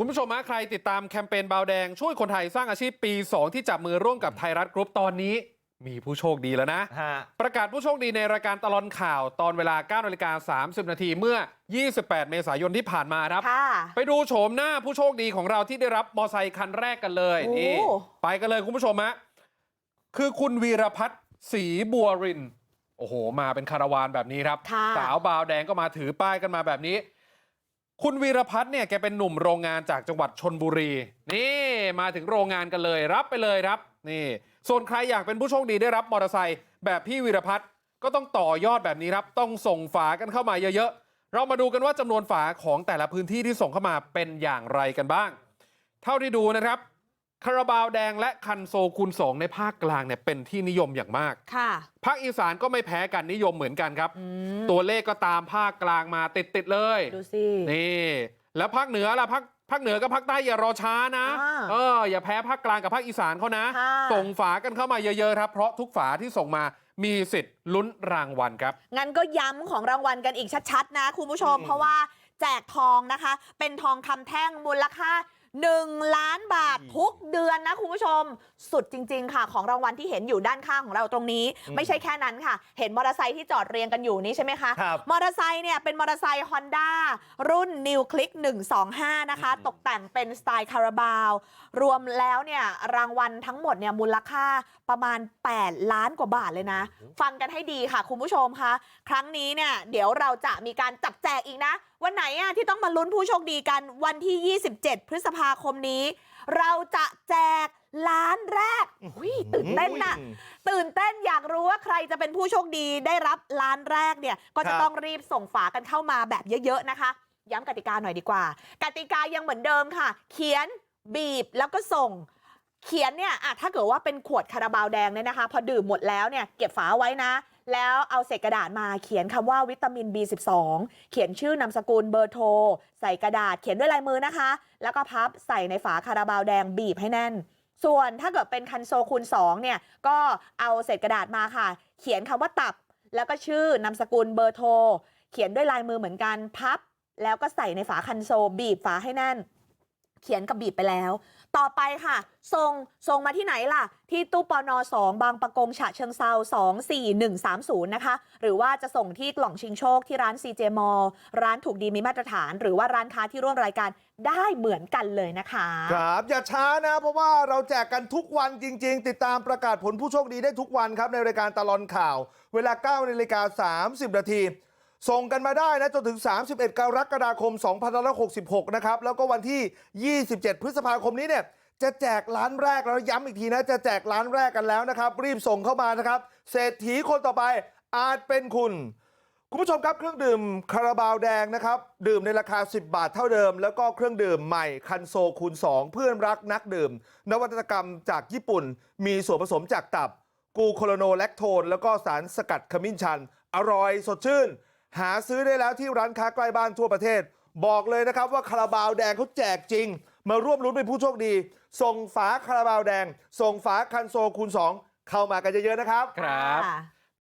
คุณผู้ชมฮะใครติดตามแคมเปญบาวแดงช่วยคนไทยสร้างอาชีพปี2ที่จับมือร่วมกับไทยรัฐกรุ๊ปตอนนี้มีผู้โชคดีแล้วนะฮะประกาศผู้โชคดีในรายการตลอนข่าวตอนเวลา9นาฬิกา30นาทีเมื่อ 28 เมษายนที่ผ่านมาครับค่ะไปดูโฉมหน้าผู้โชคดีของเราที่ได้รับมอไซค์คันแรกกันเลยโอ้นี่ไปกันเลยคุณผู้ชมฮะคือคุณวีรพัฒน์ศรีบัวรินทร์โอ้โห มาเป็นคาราวานแบบนี้ครับค่ะสาวบาวแดงก็มาถือป้ายกันมาแบบนี้ คุณวีรพัฒน์เนี่ยแกเป็นหนุ่มโรงงานจากจังหวัดชนบุรีนี่มาถึงโรงงานกันเลยรับไปเลยครับนี่ส่วนใครอยากเป็นผู้โชคดีได้รับมอเตอร์ไซค์แบบพี่วีรพัฒน์ก็ต้องต่อยอดแบบนี้ครับต้องส่งฝากันเข้ามาเยอะๆเรามาดูกันว่าจำนวนฝาของแต่ละพื้นที่ที่ส่งเข้ามาเป็นอย่างไรกันบ้าง เท่าที่ดูนะครับ คาราบาวแดงและคันโซคูณสองในภาคกลางเนี่ยเป็นที่นิยมอย่างมากค่ะภาคอีสานก็ไม่แพ้กันนิยมเหมือนกันครับอืมตัวเลขก็ตามภาคกลางมาติดๆเลยดูสินี่แล้วภาคเหนือล่ะภาคภาคเหนือกับภาคใต้อย่ารอช้านะอ่าเอออย่าแพ้ภาคกลางกับภาคอีสานเขานะค่ะส่งฝากันเข้ามาเยอะๆครับเพราะทุกฝาที่ส่งมามีสิทธิ์ลุ้นรางวัลครับ งั้นก็ย้ำของรางวัลกันอีกชัดๆ นะคุณผู้ชมอืมเพราะว่าแจกทองนะคะ เป็นทองคำแท่งมูลค่า 1ล้านบาททุกเดือนนะคุณผู้ชมสุดจริงๆค่ะของรางวัลที่เห็นอยู่ด้านข้างของเราตรงนี้ไม่ใช่แค่นั้นค่ะเห็นมอเตอร์ไซค์ที่จอดเรียงกันอยู่นี้ใช่ไหมคะครับมอเตอร์ไซค์เนี่ยเป็นมอเตอร์ไซค์ Honda รุ่น New Click 125นะคะอืมตกแต่งเป็นสไตล์คาราบาวรวมแล้วเนี่ยรางวัลทั้งหมดเนี่ยมูลค่าประมาณ 8 ล้านกว่าบาทเลยนะฟังกันให้ดีค่ะคุณผู้ชมคะครั้งนี้เนี่ยเดี๋ยวเราจะมีการจับแจกอีกนะวันไหนอะที่ต้องมาลุ้นผู้โชคดีกันวันที่27 พฤษภาคมนี้ เราจะแจกล้านแรกอุ๊ยตื่นเต้นน่ะตื่นเต้นอยากรู้ว่าใครจะเป็นผู้โชคดีได้รับล้านแรกเนี่ย ก็จะครับต้องรีบส่งฝากันเข้ามาแบบเยอะๆนะคะ ย้ำกติกาหน่อยดีกว่า กติกายังเหมือนเดิมค่ะ เขียนบีบแล้วก็ส่ง เขียนเนี่ยอะถ้าเกิดว่าเป็นขวดคาราบาวแดงเนี่ยนะคะพอดื่มหมดแล้วเนี่ยเก็บฝาไว้นะแล้วเอาเศษกระดาษมาเขียนคำว่าวิตามิน B12 เขียนชื่อนามสกุลเบอร์โทร ใส่กระดาษเขียนด้วยลายมือนะคะ แล้วก็พับใส่ในฝาคาราบาวแดงบีบให้แน่น ส่วนถ้าเกิดเป็นคันโซคูณ2เนี่ยก็เอาเศษกระดาษมาค่ะ เขียนคำว่าตับ แล้วก็ชื่อนามสกุลเบอร์โทร เขียนด้วยลายมือเหมือนกันพับ แล้วก็ใส่ในฝาคันโซบีบฝาให้แน่น เขียนกับบีบไปแล้วต่อไปค่ะส่งส่งมาที่ไหนล่ะที่ตู้ปอนอ2บางประกงฉะเชิงเซา24130นะคะหรือว่าจะส่งที่กล่องชิงโชคที่ร้าน CJ m a l l ร้านถูกดีมีมาตรฐาน หรือว่าร้านค้าที่ร่วมรายการได้เหมือนกันเลยนะคะครับอย่าช้านะ เพราะว่าเราแจกกันทุกวันจริง ๆ ติดตามประกาศผลผู้โชคดีได้ทุกวันครับในรายการตลอนข่าว เวลา9นาฬิกา30นาที ส่งกันมาได้นะจนถึง 31 กรกฎาคม 2566 นะครับ แล้วก็วันที่ 27 พฤษภาคมนี้เนี่ยจะแจกล้านแรกแล้วย้ำอีกทีนะจะแจกล้านแรกกันแล้วนะครับ รีบส่งเข้ามานะครับเศรษฐีคนต่อไปอาจเป็นคุณ คุณผู้ชมครับเครื่องดื่มคาราบาวแดงนะครับ ดื่มในราคา 10 บาทเท่าเดิม แล้วก็เครื่องดื่มใหม่คันโซคูณ 2 เพื่อนรักนักดื่ม นวัตกรรมจากญี่ปุ่น มีส่วนผสมจากตับ กูโคโลโนแลคโทน แล้วก็สารสกัดขมิ้นชัน อร่อยสดชื่น หาซื้อได้แล้วที่ร้านค้าใกล้บ้านทั่วประเทศ บอกเลยนะครับว่าคาราบาวแดงเขาแจกจริง มาร่วมรุ้นเป็นผู้โชคดี ส่งฝาคาราบาวแดง ส่งฝาคันโซคูณ2เข้ามากันเยอะๆนะครับ ครับ